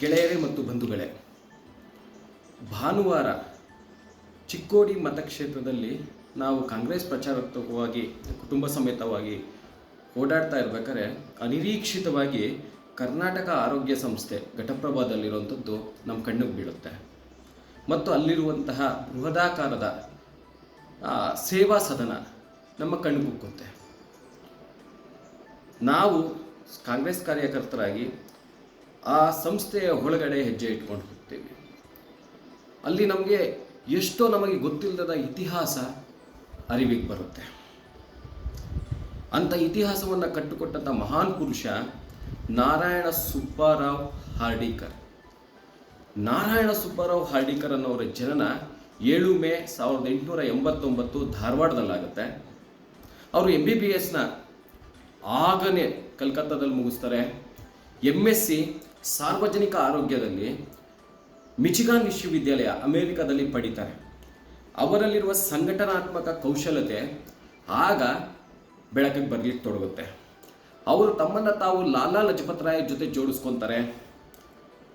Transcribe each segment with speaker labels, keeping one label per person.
Speaker 1: ಗೆಳೆಯರೇ ಮತ್ತು ಬಂಧುಗಳೇ, ಭಾನುವಾರ ಚಿಕ್ಕೋಡಿ ಮತಕ್ಷೇತ್ರದಲ್ಲಿ ನಾವು ಕಾಂಗ್ರೆಸ್ ಪ್ರಚಾರಾತ್ಮಕವಾಗಿ ಕುಟುಂಬ ಸಮೇತವಾಗಿ ಓಡಾಡ್ತಾ ಇರ್ಬೇಕಾದ್ರೆ ಅನಿರೀಕ್ಷಿತವಾಗಿ ಕರ್ನಾಟಕ ಆರೋಗ್ಯ ಸಂಸ್ಥೆ ಘಟಪ್ರಭಾದಲ್ಲಿರುವಂಥದ್ದು ನಮ್ಮ ಕಣ್ಣಿಗೆ ಬೀಳುತ್ತೆ. ಮತ್ತು ಅಲ್ಲಿರುವಂತಹ ಬೃಹದಾಕಾರದ ಸೇವಾ ಸದನ ನಮ್ಮ ಕಣ್ಣು ಕುಕ್ಕುತ್ತೆ ನಾವು ಕಾಂಗ್ರೆಸ್ ಕಾರ್ಯಕರ್ತರಾಗಿ ಆ ಸಂಸ್ಥೆಯ ಒಳಗಡೆ ಹೆಜ್ಜೆ ಇಟ್ಕೊಂಡು ಹೋಗ್ತೀವಿ. ಅಲ್ಲಿ ನಮಗೆ ಎಷ್ಟೋ ನಮಗೆ ಗೊತ್ತಿಲ್ಲದ ಇತಿಹಾಸ ಅರಿವಿಗೆ ಬರುತ್ತೆ. ಅಂಥ ಇತಿಹಾಸವನ್ನು ಕಟ್ಟಿಕೊಟ್ಟಂಥ ಮಹಾನ್ ಪುರುಷ ನಾರಾಯಣ ಸುಬ್ಬಾರಾವ್ ಹಾರ್ಡಿಕರ್. ನಾರಾಯಣ ಸುಬ್ಬಾರಾವ್ ಹಾರ್ಡಿಕರ್ ಅನ್ನೋರ ಜನನ ಏಳು ಮೇ ಸಾವಿರದ ಎಂಟುನೂರ ಎಂಬತ್ತೊಂಬತ್ತು ಧಾರವಾಡದಲ್ಲಾಗುತ್ತೆ. ಅವರು ಎಂ ಬಿ ಬಿ ಎಸ್ನ ಆಗನೇ ಕಲ್ಕತ್ತಾದಲ್ಲಿ ಮುಗಿಸ್ತಾರೆ. ಎಂ ಎಸ್ ಸಿ ಸಾರ್ವಜನಿಕ ಆರೋಗ್ಯದಲ್ಲಿ ಮಿಚಿಗಾನ್ ವಿಶ್ವವಿದ್ಯಾಲಯ ಅಮೆರಿಕದಲ್ಲಿ ಪಡಿತಾರೆ. ಅವರಲ್ಲಿರುವ ಸಂಘಟನಾತ್ಮಕ ಕೌಶಲತೆ ಆಗ ಬೆಳಕಿಗೆ ಬರಲಿಕ್ಕೆ ತೊಡಗುತ್ತೆ. ಅವರು ತಮ್ಮನ್ನು ತಾವು ಲಾಲಾ ಲಜಪತ್ ರಾಯ್ ಜೊತೆ ಜೋಡಿಸ್ಕೊತಾರೆ.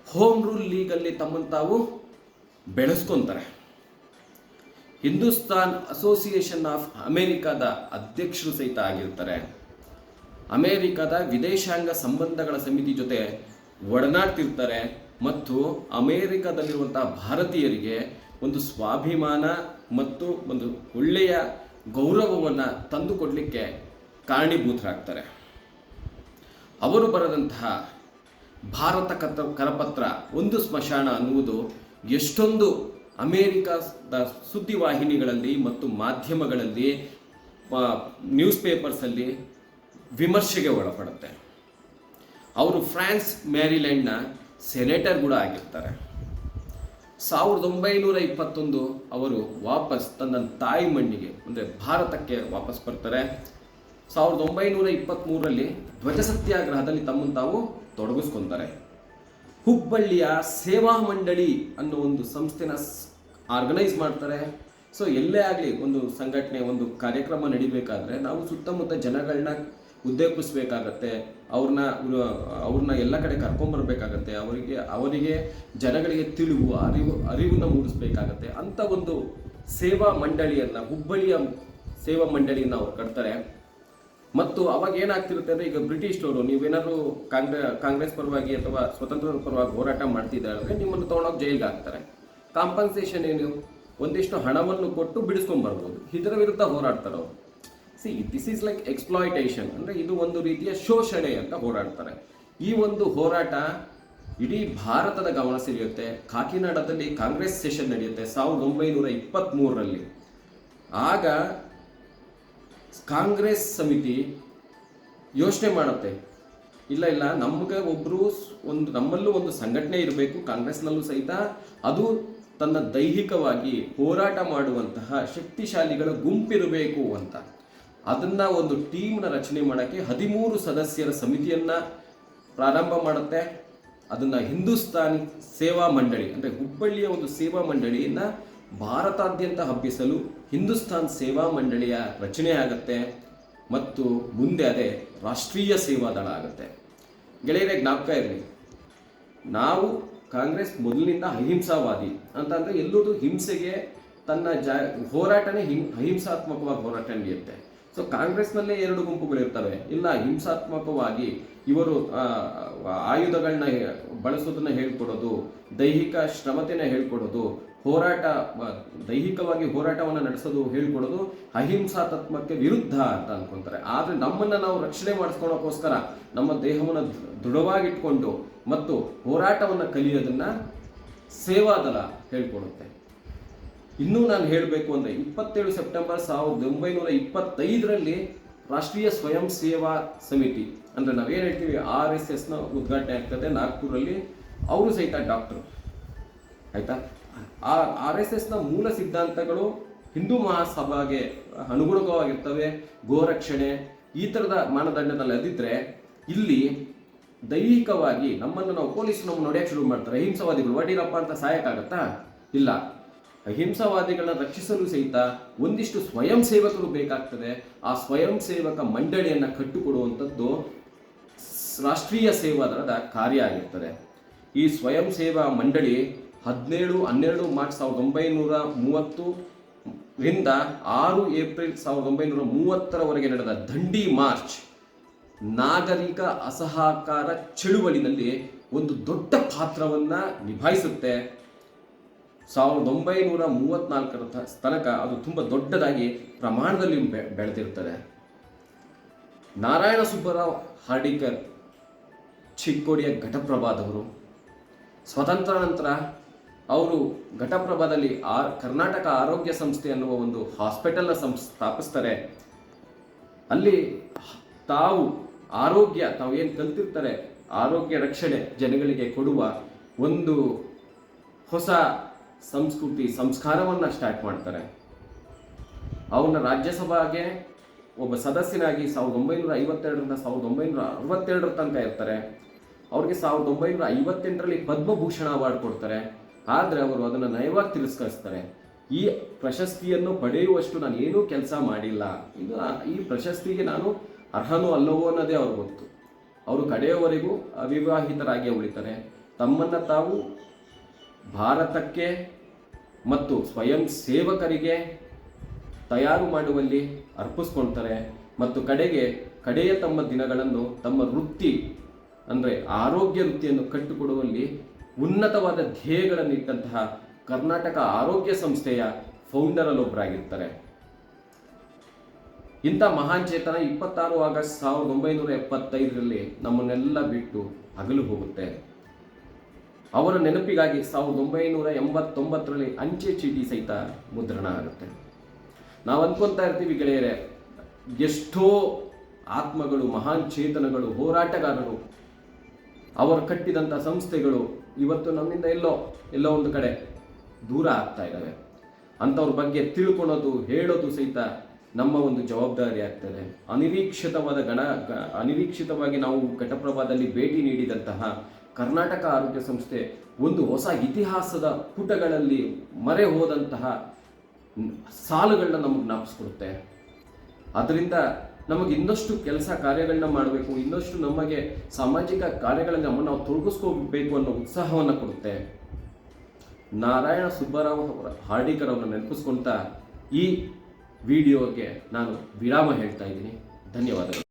Speaker 1: ಹೋಮ್ ರೂಲ್ ಲೀಗಲ್ಲಿ ತಮ್ಮನ್ನು ತಾವು ಬೆಳೆಸ್ಕೊತಾರೆ. ಹಿಂದೂಸ್ತಾನ್ ಅಸೋಸಿಯೇಷನ್ ಆಫ್ ಅಮೆರಿಕದ ಅಧ್ಯಕ್ಷರು ಸಹಿತ ಆಗಿರ್ತಾರೆ. ಅಮೆರಿಕದ ವಿದೇಶಾಂಗ ಸಂಬಂಧಗಳ ಸಮಿತಿ ಜೊತೆ ಒಡನಾಡ್ತಿರ್ತಾರೆ ಮತ್ತು ಅಮೇರಿಕಾದಲ್ಲಿರುವಂಥ ಭಾರತೀಯರಿಗೆ ಒಂದು ಸ್ವಾಭಿಮಾನ ಮತ್ತು ಒಂದು ಒಳ್ಳೆಯ ಗೌರವವನ್ನು ತಂದುಕೊಡಲಿಕ್ಕೆ ಕಾರಣೀಭೂತರಾಗ್ತಾರೆ. ಅವರು ಬರೆದಂತಹ ಭಾರತ ಕತ, ಕರಪತ್ರ ಒಂದು ಸ್ಮಶಾನ ಅನ್ನುವುದು ಎಷ್ಟೊಂದು ಅಮೇರಿಕಾದ ಸುದ್ದಿವಾಹಿನಿಗಳಲ್ಲಿ ಮತ್ತು ಮಾಧ್ಯಮಗಳಲ್ಲಿ ನ್ಯೂಸ್ ಪೇಪರ್ಸಲ್ಲಿ ವಿಮರ್ಶೆಗೆ ಒಳಪಡುತ್ತೆ. ಅವರು ಫ್ರಾನ್ಸ್ ಮ್ಯಾರಿಲ್ಯಾಂಡ್ನ ಸೆನೆಟರ್ ಕೂಡ ಆಗಿರ್ತಾರೆ. ಸಾವಿರದ ಒಂಬೈನೂರ ಇಪ್ಪತ್ತೊಂದು ಅವರು ವಾಪಸ್ ತನ್ನ ತಾಯಿ ಮಣ್ಣಿಗೆ, ಅಂದರೆ ಭಾರತಕ್ಕೆ ವಾಪಸ್ ಬರ್ತಾರೆ. ಸಾವಿರದ ಒಂಬೈನೂರ ಇಪ್ಪತ್ತ್ಮೂರರಲ್ಲಿ ಧ್ವಜ ಸತ್ಯಾಗ್ರಹದಲ್ಲಿ ತಮ್ಮನ್ನು ತಾವು ತೊಡಗಿಸ್ಕೊತಾರೆ ಹುಬ್ಬಳ್ಳಿಯ ಸೇವಾ ಮಂಡಳಿ ಅನ್ನೋ ಒಂದು ಸಂಸ್ಥೆನ ಆರ್ಗನೈಸ್ ಮಾಡ್ತಾರೆ. ಸೊ ಎಲ್ಲೇ ಆಗಲಿ ಒಂದು ಸಂಘಟನೆ, ಒಂದು ಕಾರ್ಯಕ್ರಮ ನಡಿಬೇಕಾದ್ರೆ ನಾವು ಸುತ್ತಮುತ್ತ ಜನಗಳನ್ನ ಉದ್ದೇಪಿಸ್ಬೇಕಾಗತ್ತೆ ಅವ್ರನ್ನ ಅವ್ರನ್ನ ಎಲ್ಲ ಕಡೆ ಕರ್ಕೊಂಬರ್ಬೇಕಾಗತ್ತೆ ಅವರಿಗೆ ಅವರಿಗೆ ಜನಗಳಿಗೆ ತಿಳಿವು, ಅರಿವು, ಅರಿವನ್ನು ಮೂಡಿಸ್ಬೇಕಾಗತ್ತೆ. ಅಂತ ಒಂದು ಸೇವಾ ಮಂಡಳಿಯನ್ನ, ಹುಬ್ಬಳ್ಳಿಯ ಸೇವಾ ಮಂಡಳಿಯನ್ನು ಅವ್ರು ಕಟ್ತಾರೆ. ಮತ್ತು ಅವಾಗ ಏನಾಗ್ತಿರುತ್ತೆ ಅಂದ್ರೆ ಈಗ ಬ್ರಿಟಿಷ್ನವರು ನೀವೇನಾದ್ರು ಕಾಂಗ್ರೆ, ಕಾಂಗ್ರೆಸ್ ಪರವಾಗಿ ಅಥವಾ ಸ್ವತಂತ್ರ ಪರವಾಗಿ ಹೋರಾಟ ಮಾಡ್ತಿದ್ದಾರೆ ಅಂದರೆ ನಿಮ್ಮನ್ನು ತಗೊಂಡೋಗಿ ಜೈಲಿಗೆ ಹಾಕ್ತಾರೆ. ಕಾಂಪನ್ಸೇಷನ್ ಏನು? ಒಂದಿಷ್ಟು ಹಣವನ್ನು ಕೊಟ್ಟು ಬಿಡಿಸ್ಕೊಂಡ್ ಬರ್ಬೋದು ಇದರ ವಿರುದ್ಧ ಹೋರಾಡ್ತಾರೆ ಅವರು. See this is like exploitation ಅಂದ್ರೆ ಇದು ಒಂದು ರೀತಿಯ ಶೋಷಣೆ ಅಂತ ಹೋರಾಡ್ತಾರೆ. ಈ ಒಂದು ಹೋರಾಟ ಇಡೀ ಭಾರತದ ಗಮನ ಸೆಳೆಯುತ್ತೆ. ಕಾಕಿನಾಡದಲ್ಲಿ ಕಾಂಗ್ರೆಸ್ ಸೆಷನ್ ನಡೆಯುತ್ತೆ ಸಾವಿರದ ಒಂಬೈನೂರ ಇಪ್ಪತ್ತ್ಮೂರರಲ್ಲಿ ಆಗ ಕಾಂಗ್ರೆಸ್ ಸಮಿತಿ ಯೋಚನೆ ಮಾಡುತ್ತೆ. ಇಲ್ಲ ಇಲ್ಲ, ನಮಗೆ ಒಬ್ಬರು ಒಂದು, ನಮ್ಮಲ್ಲೂ ಒಂದು ಸಂಘಟನೆ ಇರಬೇಕು, ಕಾಂಗ್ರೆಸ್ನಲ್ಲೂ ಸಹಿತ. ಅದು ತನ್ನ ದೈಹಿಕವಾಗಿ ಹೋರಾಟ ಮಾಡುವಂತಹ ಶಕ್ತಿಶಾಲಿಗಳ ಗುಂಪಿರಬೇಕು ಅಂತ. ಅದನ್ನ ಒಂದು ಟೀಮ್ನ ರಚನೆ ಮಾಡೋಕ್ಕೆ ಹದಿಮೂರು ಸದಸ್ಯರ ಸಮಿತಿಯನ್ನ ಪ್ರಾರಂಭ ಮಾಡುತ್ತೆ. ಅದನ್ನ ಹಿಂದೂಸ್ತಾನಿ ಸೇವಾ ಮಂಡಳಿ, ಅಂದ್ರೆ ಹುಬ್ಬಳ್ಳಿಯ ಒಂದು ಸೇವಾ ಮಂಡಳಿಯನ್ನ ಭಾರತಾದ್ಯಂತ ಹಬ್ಬಿಸಲು ಹಿಂದೂಸ್ತಾನ್ ಸೇವಾ ಮಂಡಳಿಯ ರಚನೆ ಆಗುತ್ತೆ. ಮತ್ತು ಮುಂದೆ ಅದೇ ರಾಷ್ಟ್ರೀಯ ಸೇವಾ ದಳ ಆಗುತ್ತೆ. ಗೆಳೆಯರೇ, ಜ್ಞಾಪಕ ಇರಲಿ. ನಾವು ಕಾಂಗ್ರೆಸ್ ಮೊದಲಿನಿಂದ ಅಹಿಂಸಾವಾದಿ ಅಂತಂದ್ರೆ ಎಲ್ಲರೂ ಹಿಂಸೆಗೆ ತನ್ನ ಜಾ ಹೋರಾಟನೇ ಹಿಂ, ಅಹಿಂಸಾತ್ಮಕವಾಗಿ ಹೋರಾಟ ನಡೆಯುತ್ತೆ. ಸೊ ಕಾಂಗ್ರೆಸ್ನಲ್ಲೇ ಎರಡು ಗುಂಪುಗಳಿರ್ತವೆ. ಇಲ್ಲ, ಹಿಂಸಾತ್ಮಕವಾಗಿ ಇವರು ಆಯುಧಗಳನ್ನ ಬಳಸೋದನ್ನ ಹೇಳ್ಕೊಡೋದು, ದೈಹಿಕ ಶ್ರಮತೆನ ಹೇಳ್ಕೊಡೋದು, ಹೋರಾಟ ದೈಹಿಕವಾಗಿ ಹೋರಾಟವನ್ನು ನಡೆಸೋದು ಹೇಳ್ಕೊಡೋದು ತತ್ವಕ್ಕೆ ವಿರುದ್ಧ ಅಂತ ಅನ್ಕೊಂತಾರೆ. ಆದರೆ ನಮ್ಮನ್ನ ನಾವು ರಕ್ಷಣೆ ಮಾಡಿಸ್ಕೊಳಕ್ಕೋಸ್ಕರ ನಮ್ಮ ದೇಹವನ್ನು ದೃಢವಾಗಿಟ್ಕೊಂಡು ಮತ್ತು ಹೋರಾಟವನ್ನು ಕಲಿಯೋದನ್ನು ಸೇವಾದಲ ಹೇಳ್ಕೊಡುತ್ತೆ. ಇನ್ನೂ ನಾನು ಹೇಳಬೇಕು ಅಂದರೆ ಇಪ್ಪತ್ತೇಳು ಸೆಪ್ಟೆಂಬರ್ ಸಾವಿರದ ಒಂಬೈನೂರ ಇಪ್ಪತ್ತೈದರಲ್ಲಿ ರಾಷ್ಟ್ರೀಯ ಸ್ವಯಂ ಸೇವಾ ಸಮಿತಿ, ಅಂದರೆ ನಾವೇನು ಹೇಳ್ತೀವಿ, ಆರ್ ಎಸ್ ಎಸ್ನ ಉದ್ಘಾಟನೆ ಆಗ್ತದೆ ನಾಗ್ಪುರಲ್ಲಿ ಅವರು ಸಹಿತ ಡಾಕ್ಟರ್. ಆಯಿತಾ? ಆ ಆರ್ ಎಸ್ ಎಸ್ನ ಮೂಲ ಸಿದ್ಧಾಂತಗಳು ಹಿಂದೂ ಮಹಾಸಭಾಗೆ ಅನುಗುಣವಾಗಿರ್ತವೆ ಗೋರಕ್ಷಣೆ, ಈ ಥರದ ಮಾನದಂಡದಲ್ಲಿ ಅದಿದ್ದರೆ ಇಲ್ಲಿ ದೈಹಿಕವಾಗಿ ನಮ್ಮನ್ನು ನಾವು ಪೊಲೀಸ್ ನಮ್ಮ ನೋಡ್ಯಕ್ಕೆ ಶುರು ಮಾಡ್ತಾರೆ. ಅಹಿಂಸವಾದಿಗಳು ವಡೀರಪ್ಪ ಅಂತ ಸಹಾಯಕ್ಕಾಗತ್ತಾ? ಇಲ್ಲ. ಅಹಿಂಸವಾದಿಗಳನ್ನ ರಕ್ಷಿಸಲು ಸಹಿತ ಒಂದಿಷ್ಟು ಸ್ವಯಂ ಸೇವಕರು ಬೇಕಾಗ್ತದೆ. ಆ ಸ್ವಯಂ ಸೇವಕ ಮಂಡಳಿಯನ್ನು ಕಟ್ಟುಕೊಡುವಂಥದ್ದು ರಾಷ್ಟ್ರೀಯ ಸೇವಾದಳದ ಕಾರ್ಯ ಆಗಿರ್ತದೆ. ಈ ಸ್ವಯಂ ಸೇವಾ ಮಂಡಳಿ ಹದಿನೇಳು, ಹನ್ನೆರಡು ಮಾರ್ಚ್ ಸಾವಿರದ ಒಂಬೈನೂರ ಮೂವತ್ತು ರಿಂದ ಆರು ಏಪ್ರಿಲ್ ಸಾವಿರದ ಒಂಬೈನೂರ ಮೂವತ್ತರವರೆಗೆ ನಡೆದ ದಂಡಿ ಮಾರ್ಚ್ ನಾಗರಿಕ ಅಸಹಕಾರ ಚಳುವಳಿನಲ್ಲಿ ಒಂದು ದೊಡ್ಡ ಪಾತ್ರವನ್ನು ನಿಭಾಯಿಸುತ್ತೆ. ಸಾವಿರದ ಒಂಬೈನೂರ ಮೂವತ್ತ್ನಾಲ್ಕರ ತನಕ ಅದು ತುಂಬ ದೊಡ್ಡದಾಗಿ ಪ್ರಮಾಣದಲ್ಲಿ ಬೆ- ಬೆಳೆದಿರ್ತದೆ ನಾರಾಯಣ ಸುಬ್ಬರಾವ್ ಹಾರ್ಡಿಕರ್ ಚಿಕ್ಕೋಡಿಯ ಘಟಪ್ರಭಾದವರು ಸ್ವತಂತ್ರ ನಂತರ ಅವರು ಘಟಪ್ರಭಾದಲ್ಲಿ ಆ ಕರ್ನಾಟಕ ಆರೋಗ್ಯ ಸಂಸ್ಥೆ ಅನ್ನುವ ಒಂದು ಹಾಸ್ಪಿಟಲ್ನ ಸಂಸ್, ಸ್ಥಾಪಿಸ್ತಾರೆ. ಅಲ್ಲಿ ತಾವು ಆರೋಗ್ಯ, ತಾವು ಏನು ಕಲ್ತಿರ್ತಾರೆ, ಆರೋಗ್ಯ ರಕ್ಷಣೆ ಜನಗಳಿಗೆ ಕೊಡುವ ಒಂದು ಹೊಸ ಸಂಸ್ಕೃತಿ, ಸಂಸ್ಕಾರವನ್ನು ಸ್ಟಾರ್ಟ್ ಮಾಡ್ತಾರೆ. ಅವನ ರಾಜ್ಯಸಭೆಗೆ ಒಬ್ಬ ಸದಸ್ಯನಾಗಿ ಸಾವಿರದ ಒಂಬೈನೂರ ಐವತ್ತೆರಡರಿಂದ ಸಾವಿರದ ಒಂಬೈನೂರ ಅರವತ್ತೆರಡರ ತನಕ ಇರ್ತಾರೆ. ಅವ್ರಿಗೆ ಸಾವಿರದ ಒಂಬೈನೂರ ಐವತ್ತೆಂಟರಲ್ಲಿ ಪದ್ಮಭೂಷಣ ಅವಾರ್ಡ್ ಕೊಡ್ತಾರೆ. ಆದರೆ ಅವರು ಅದನ್ನು ನಯವಾಗಿ ತಿರಸ್ಕರಿಸ್ತಾರೆ. ಈ ಪ್ರಶಸ್ತಿಯನ್ನು ಪಡೆಯುವಷ್ಟು ನಾನು ಏನೂ ಕೆಲಸ ಮಾಡಿಲ್ಲ. ಇದು ಈ ಪ್ರಶಸ್ತಿಗೆ ನಾನು ಅರ್ಹನೋ ಅಲ್ಲವೋ ಅನ್ನೋದೇ ಅವ್ರಿಗೆ ಗೊತ್ತು. ಅವರು ಕಡೆಯವರೆಗೂ ಅವಿವಾಹಿತರಾಗಿ ಉಳಿತಾರೆ. ತಮ್ಮನ್ನು ತಾವು ಭಾರತಕ್ಕೆ ಮತ್ತು ಸ್ವಯಂ ಸೇವಕರಿಗೆ ತಯಾರು ಮಾಡುವಲ್ಲಿ ಅರ್ಪಿಸ್ಕೊಳ್ತಾರೆ ಮತ್ತು ಕಡೆಗೆ ಕಡೆಯ ತಮ್ಮ ದಿನಗಳನ್ನು ತಮ್ಮ ವೃತ್ತಿ, ಅಂದರೆ ಆರೋಗ್ಯ ವೃತ್ತಿಯನ್ನು ಕಟ್ಟಿಕೊಡುವಲ್ಲಿ ಉನ್ನತವಾದ ಧ್ಯೇಯಗಳನ್ನಿಟ್ಟಂತಹ ಕರ್ನಾಟಕ ಆರೋಗ್ಯ ಸಂಸ್ಥೆಯ ಫೌಂಡರಲ್ಲೊಬ್ಬರಾಗಿರ್ತಾರೆ. ಇಂಥ ಮಹಾನ್ ಚೇತನ ಇಪ್ಪತ್ತಾರು ಆಗಸ್ಟ್ ಸಾವಿರದ ಒಂಬೈನೂರ ಎಪ್ಪತ್ತೈದರಲ್ಲಿ ನಮ್ಮನ್ನೆಲ್ಲ ಬಿಟ್ಟು ಅಗಲು ಹೋಗುತ್ತೆ. ಅವರ ನೆನಪಿಗಾಗಿ ಸಾವಿರದ ಒಂಬೈನೂರ ಎಂಬತ್ತೊಂಬತ್ತರಲ್ಲಿ ಅಂಚೆ ಚೀಟಿ ಸಹಿತ ಮುದ್ರಣ ಆಗುತ್ತೆ. ನಾವು ಅನ್ಕೊಂತಾ ಇರ್ತೀವಿ ಗೆಳೆಯರೆ, ಎಷ್ಟೋ ಆತ್ಮಗಳು, ಮಹಾನ್ ಚೇತನಗಳು, ಹೋರಾಟಗಾರರು, ಅವರು ಕಟ್ಟಿದಂಥ ಸಂಸ್ಥೆಗಳು ಇವತ್ತು ನಮ್ಮಿಂದ ಎಲ್ಲೋ ಎಲ್ಲೋ ಒಂದು ಕಡೆ ದೂರ ಆಗ್ತಾ ಇದ್ದಾವೆ ಅಂಥವ್ರ ಬಗ್ಗೆ ತಿಳ್ಕೊಳೋದು, ಹೇಳೋದು ಸಹಿತ ನಮ್ಮ ಒಂದು ಜವಾಬ್ದಾರಿ ಆಗ್ತದೆ. ಅನಿರೀಕ್ಷಿತವಾದ ಗಣ, ಅನಿರೀಕ್ಷಿತವಾಗಿ ನಾವು ಘಟಪ್ರಭಾದಲ್ಲಿ ಭೇಟಿ ನೀಡಿದಂತಹ ಕರ್ನಾಟಕ ಆರೋಗ್ಯ ಸಂಸ್ಥೆ ಒಂದು ಹೊಸ ಇತಿಹಾಸದ ಪುಟಗಳಲ್ಲಿ ಮರೆ ಹೋದಂತಹ ಸಾಲುಗಳನ್ನ ನಮಗೆ ಜ್ಞಾಪಿಸ್ಕೊಡುತ್ತೆ. ಅದರಿಂದ ನಮಗೆ ಇನ್ನಷ್ಟು ಕೆಲಸ ಕಾರ್ಯಗಳನ್ನ ಮಾಡಬೇಕು, ಇನ್ನಷ್ಟು ನಮಗೆ ಸಾಮಾಜಿಕ ಕಾರ್ಯಗಳಲ್ಲಿ ನಮ್ಮನ್ನು ನಾವು ತೊಡಗಿಸ್ಕೋಬೇಕು ಅನ್ನೋ ಉತ್ಸಾಹವನ್ನು ಕೊಡುತ್ತೆ. ನಾರಾಯಣ ಸುಬ್ಬರಾವ್ ಅವರ ಹಾರ್ಡಿಕರ್ ಅವರನ್ನು ನೆನಪಿಸ್ಕೊಂತ ಈ ವಿಡಿಯೋಗೆ ನಾನು ವಿರಾಮ ಹೇಳ್ತಾ ಇದ್ದೀನಿ. ಧನ್ಯವಾದಗಳು.